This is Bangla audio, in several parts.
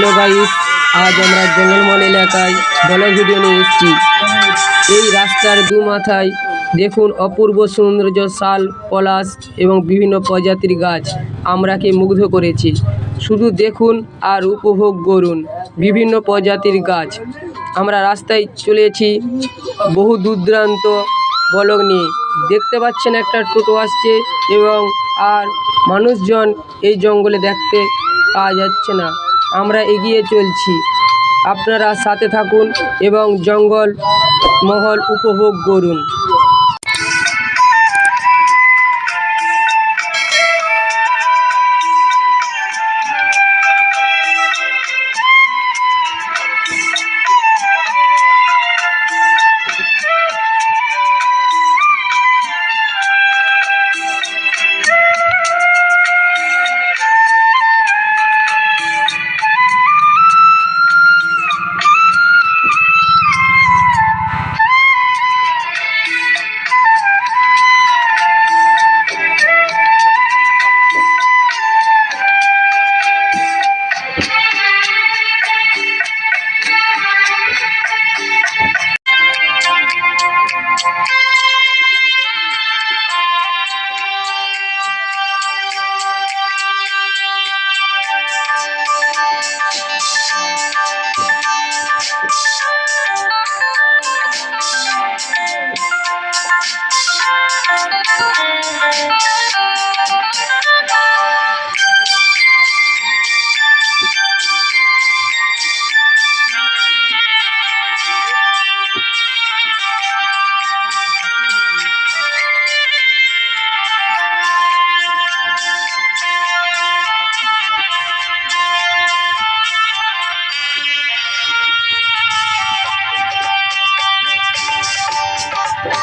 হ্যালো গাইস, আজ আমরা জঙ্গলমহল এলাকায় ব্লগ ভিডিও নিয়ে এসেছি। এই রাস্তার দু মাথায় দেখুন অপূর্ব সৌন্দর্য, শাল, পলাশ এবং বিভিন্ন প্রজাতির গাছ। আমরাকে মুগ্ধ করেছি। শুধু দেখুন আর উপভোগ করুন বিভিন্ন প্রজাতির গাছ। আমরা রাস্তায় চলেছি বহু দূরদূরান্ত বলক নিয়ে। দেখতে পাচ্ছেন একটা টোটো আসছে এবং আর মানুষজন এই জঙ্গলে দেখতে পাওয়া যাচ্ছে না। আমরা এগিয়ে চলছি। আপনারা সাথে থাকুন এবং জঙ্গল মহল উপভোগ করুন।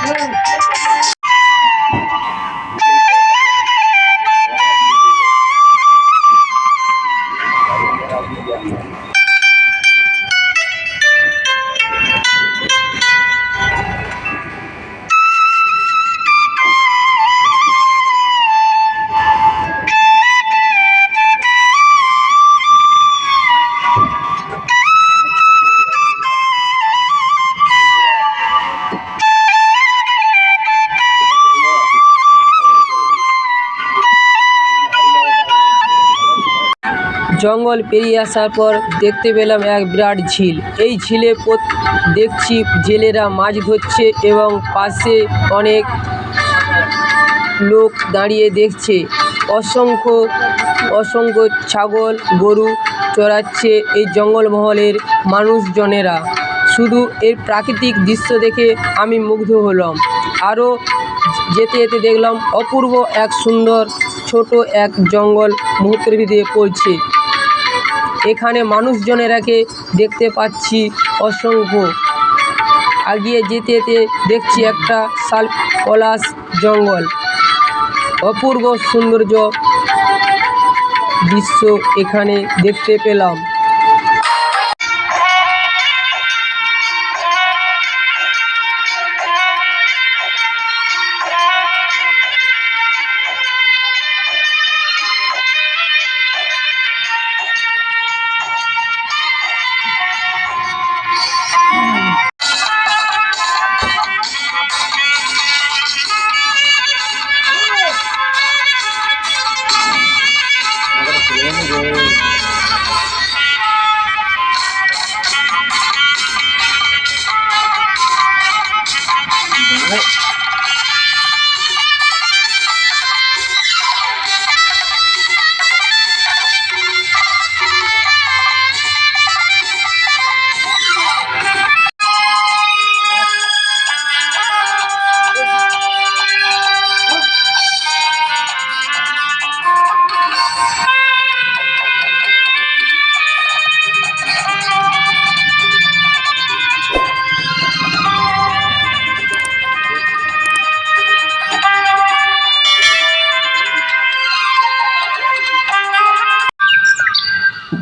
Yeah. জঙ্গল পেরিয়ে আসার পর দেখতে পেলাম এক বিরাট ঝিল। এই ঝিলে দেখছি জেলেরা মাছ ধরছে এবং পাশে অনেক লোক দাঁড়িয়ে দেখছে। অসংখ্য অসংখ্য ছাগল, গরু চড়াচ্ছে এই জঙ্গলমহলের মানুষজনেরা। শুধু এর প্রাকৃতিক দৃশ্য দেখে আমি মুগ্ধ হলাম। আরও যেতে যেতে দেখলাম, অপূর্ব এক সুন্দর ছোট এক জঙ্গল মুহূর্তের ভিতরে পড়ছে। এখানে মানুষজনেরাকে দেখতে পাচ্ছি অসংখ্য। আগিয়ে যেতে যেতে দেখছি একটা শাল পলাশ জঙ্গল। অপূর্ব সৌন্দর্য দৃশ্য এখানে দেখতে পেলাম।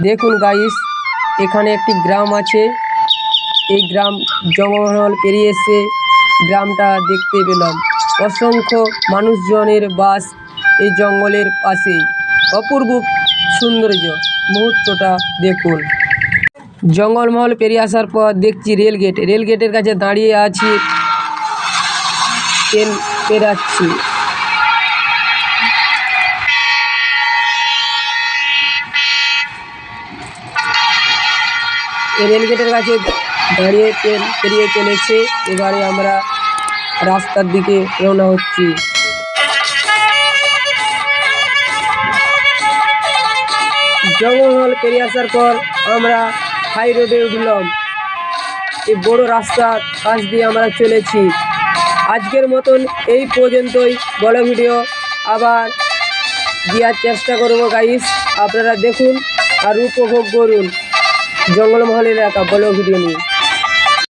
দেখুন গাইস এখানে একটি গ্রাম আছে। এই গ্রাম জঙ্গল পেরিয়ে এসে গ্রামটা দেখতে পেলাম। অসংখ্য মানুষজনের বাস এই জঙ্গলের পাশেই। অপূর্ব সৌন্দর্য মুহূর্তটা দেখুন। জঙ্গলমহল পেরিয়ে আসার পর দেখছি রেল গেট রেল গেটের কাছে দাঁড়িয়ে আছি। ট্রেন পেরাচ্ছি। রেল গেটের কাছে দাঁড়িয়ে ট্রেন পেরিয়ে চলেছে। এবারে আমরা রাস্তার দিকে রওনা হচ্ছি। জঙ্গল পেরিয়ে আসার পর আমরা হাই রোডে উঠলাম। এই বড় রাস্তার পাশ দিয়ে আমরা চলেছি। আজকের মতন এই পর্যন্তই বড় ভিডিও। আবার দেওয়ার চেষ্টা করব গাইস আপনারা দেখুন আর উপভোগ করুন। জঙ্গলমহল এলাকা বড় ভিডিও নিয়ে